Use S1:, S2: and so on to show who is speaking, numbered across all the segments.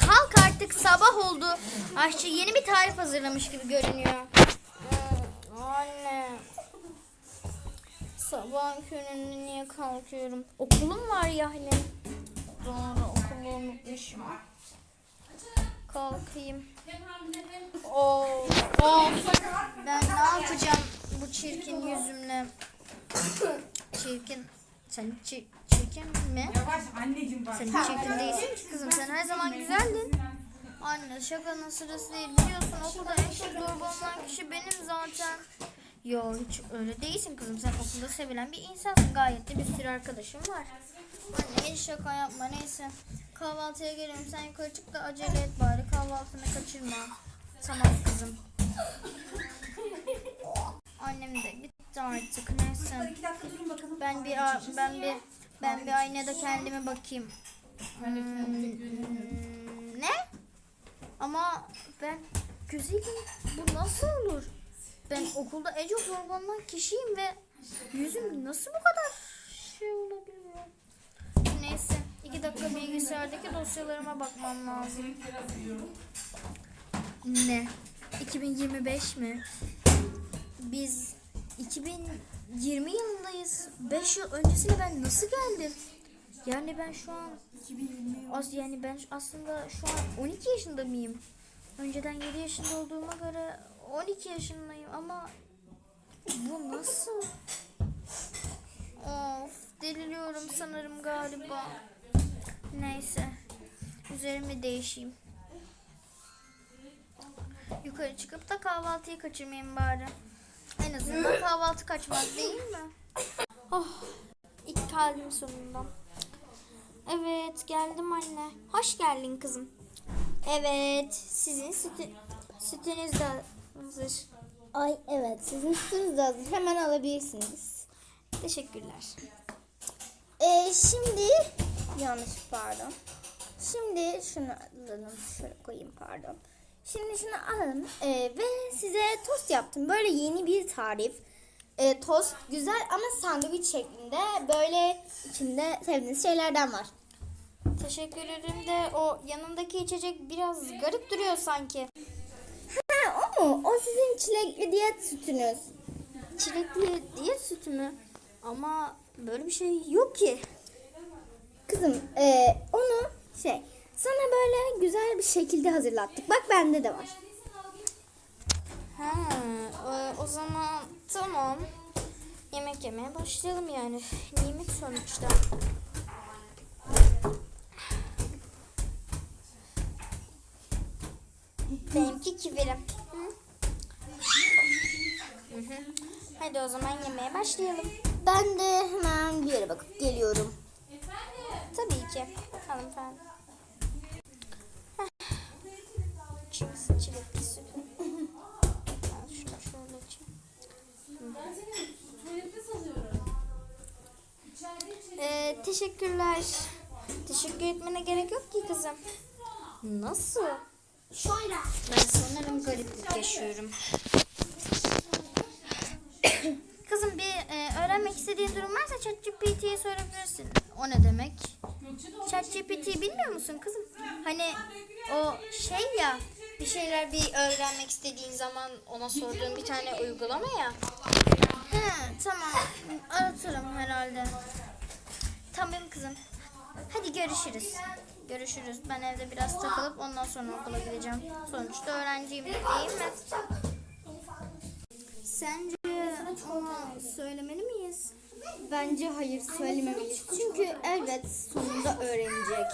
S1: kalk artık sabah oldu. Aşçı yeni bir tarif hazırlamış gibi görünüyor. Hmm, Anne. Sabah köründe niye kalkıyorum? Okulum var ya hani. Doğru okulu unutmuşum. Kalkayım. Of, of. Ben ne yapacağım bu çirkin yüzümle? Çirkin. Sen çi- çirkin mi?
S2: Yavaş anneciğim bak.
S1: Sen çirkin değilsin ki kızım. Sen her zaman güzeldin. Anne şakanın sırası değil. Biliyorsun okulda en çok zorba olan kişi benim zaten. Yo hiç öyle değilsin kızım. Sen okulda sevilen bir insansın. Gayet de bir sürü arkadaşım var. Anne hiç şaka yapma neyse. Kahvaltıya geliyorum. Sen yukarı çık da acele et bari. Kahvaltını kaçırma. Tamam kızım. Annem de gitti artık neyse.
S2: İki dakika durun bakalım.
S1: Ben bir ben bir ben bir aynada kendime bakayım. Hmm, ne? Ama ben güzelim. Bu nasıl olur? Ben okulda en çok zorlanan kişiyim ve yüzüm nasıl bu kadar şey olabiliyor? Neyse. iki dakika bilgisayardaki dosyalarıma bakmam lazım. Ne? 2025 mi? Biz 2020 yılındayız. 5 yıl öncesine ben nasıl geldim? Yani ben şu an az yani ben aslında şu an 12 yaşında mıyım? Önceden 7 yaşında olduğuma göre 12 yaşındayım ama bu nasıl? Of deliriyorum sanırım galiba. Neyse. Üzerimi değişeyim. Yukarı çıkıp da kahvaltıyı kaçırmayayım bari. En azından kahvaltı kaçmaz değil mi? Oh, ilk geldim sonunda. Evet, geldim anne. Hoş geldin kızım. Evet, sizin sütü, sütünüz de hazır.
S3: Ay evet sizin sütünüz de hazır. Hemen alabilirsiniz.
S1: Teşekkürler.
S3: Ee, şimdi yanlış pardon. Şimdi şunu alalım. Şöyle koyayım pardon. Şimdi şunu alalım. Ee, ve size tost yaptım. Böyle yeni bir tarif. Ee, tost güzel ama sandviç şeklinde. Böyle içinde sevdiğiniz şeylerden var.
S1: Teşekkür ederim de o yanındaki içecek biraz garip duruyor sanki.
S3: Ha o mu? O sizin çilekli diyet sütünüz.
S1: Çilekli diyet sütü mü? Ama böyle bir şey yok ki.
S3: Kızım ee, onu şey sana böyle güzel bir şekilde hazırlattık. Bak bende de var.
S1: Ha, e, o zaman tamam. Yemek yemeye başlayalım yani. Nimet sonuçta. Benimki kivirim. Hadi o zaman yemeğe başlayalım.
S3: Ben de hemen bir yere bakıp geliyorum.
S1: Tabii ki. Bakalım teşekkürler. Teşekkür etmene gerek yok ki kızım. Nasıl?
S3: Şöyle.
S1: Ben sanırım gariplik yaşıyorum. Kızım bir e, öğrenmek istediğin durum varsa ChatGPT'ye sorabilirsin. O ne demek? ChatGPT bilmiyor musun kızım? Hani o şey ya bir şeyler bir öğrenmek istediğin zaman ona sorduğun bir tane uygulama ya. He tamam aratırım herhalde. Tamam kızım. Hadi görüşürüz. Görüşürüz. Ben evde biraz takılıp ondan sonra okula gideceğim. Sonuçta öğrenciyim de değil mi? Sence ona söylemeli miyiz?
S3: Bence hayır söylememeliyiz. Çünkü elbet sonunda öğrenecek.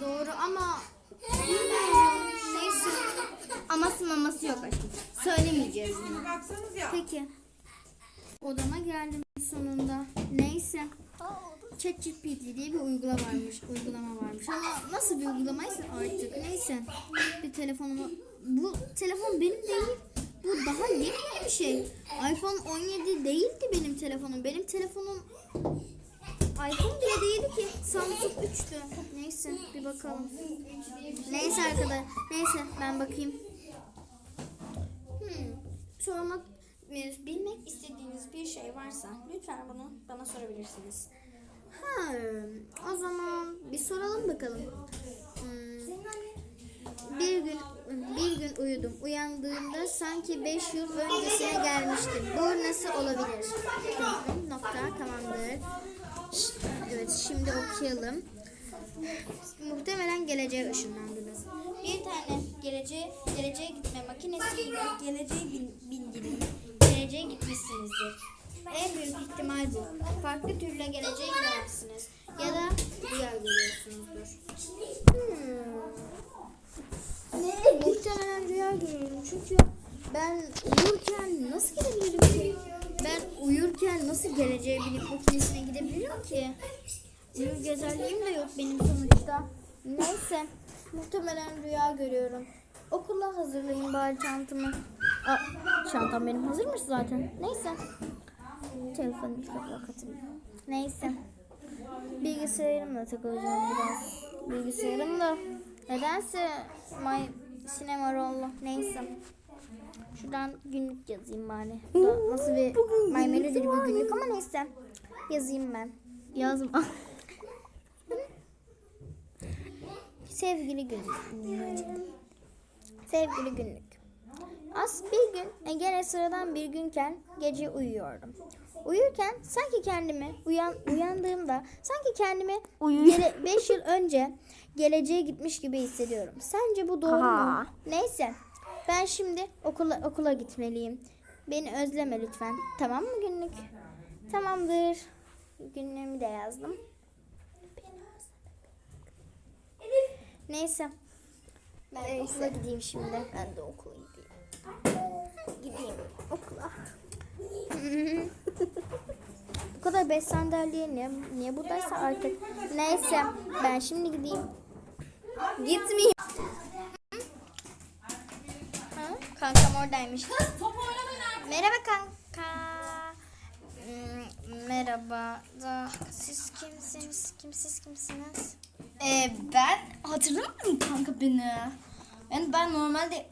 S1: Doğru ama bilmiyorum. Neyse.
S3: Aması maması yok aşkım. Söylemeyeceğiz.
S1: Peki. Odama geldim sonunda. Neyse. ChatGPT diye bir uygulama varmış, uygulama varmış ama nasıl bir uygulamaysa artık neyse. Bir telefonumu bu telefon benim değil. Bu daha yeni bir şey. iPhone 17 değildi benim telefonum. Benim telefonum iPhone bile değildi ki. Samsung 3'tü. Neyse bir bakalım. Neyse arkadaşlar. Neyse ben bakayım. Hmm, sormak bilmek istediğiniz bir şey varsa lütfen bunu bana sorabilirsiniz. Ha, o zaman bir soralım bakalım. Hmm, uyudum. Uyandığımda sanki 5 yıl öncesine gelmiştim. Bu nasıl olabilir? Nokta tamamdır. Evet şimdi okuyalım. Muhtemelen geleceğe ışınlandınız. Bir tane geleceğe, geleceğe gitme makinesiyle geleceğe bin, bindirin. Gitmişsinizdir. En büyük ihtimal bu. Farklı türlü geleceğe gidersiniz. Ya da rüya görüyorsunuzdur. Hmm. Muhtemelen rüya görüyorum çünkü ben uyurken nasıl gidebilirim ki? Ben uyurken nasıl geleceğe binip makinesine gidebilirim ki? Uyur gezerliğim de yok benim sonuçta. Neyse. Muhtemelen rüya görüyorum. Okula hazırlayayım bari çantamı. Aa, çantam benim hazırmış zaten. Neyse. Telefonum kapalı katayım. Neyse. Bilgisayarımla takılacağım biraz. Bilgisayarım da nedense my sinema rollu. Neyse. Şuradan günlük yazayım bari. Da nasıl bir My Melody bir günlük ama neyse. Yazayım ben. Yazma. Sevgili günlük. Sevgili günlük. As bir gün, e, gene sıradan bir günken gece uyuyordum. Uyurken sanki kendimi uyan uyandığımda sanki kendimi 5 yıl önce geleceğe gitmiş gibi hissediyorum. Sence bu doğru mu?
S3: Aha.
S1: Neyse. Ben şimdi okula okula gitmeliyim. Beni özleme lütfen. Tamam mı günlük? Tamamdır. Günlüğümü de yazdım. Neyse. Ben okula gideyim şimdi. Ben de okula gideyim. Gideyim okula. Bu kadar beş sandalye niye, niye buradaysa artık. Neyse ben şimdi gideyim. Gitmeyeyim. Ha, kankam oradaymış. Merhaba kanka. Hmm, Merhaba. Da, siz kimsiniz? Kimsiz kimsiniz?
S4: Ee, ben hatırlamıyor musun kanka beni? Yani ben normalde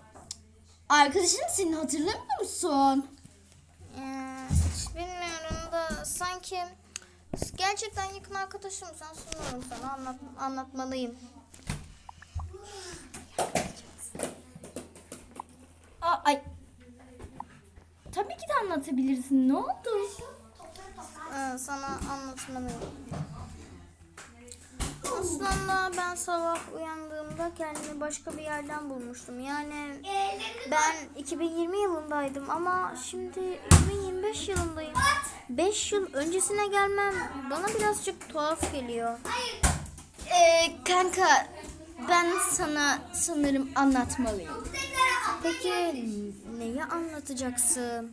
S4: arkadaşın senin hatırlamıyor musun?
S1: Ee, hiç bilmiyorum da sanki gerçekten yakın arkadaşımsan sanırım sana anlat, anlatmalıyım.
S4: Aa, ay. Tabii ki de anlatabilirsin. Ne oldu?
S1: Ee, sana anlatmalıyım. Aslında ben sabah uyandığımda kendimi başka bir yerden bulmuştum. Yani ben 2020 yılındaydım ama şimdi 2025 yılındayım. 5 yıl öncesine gelmem bana birazcık tuhaf geliyor.
S4: Ee, kanka ben sana sanırım anlatmalıyım.
S1: Peki neyi anlatacaksın?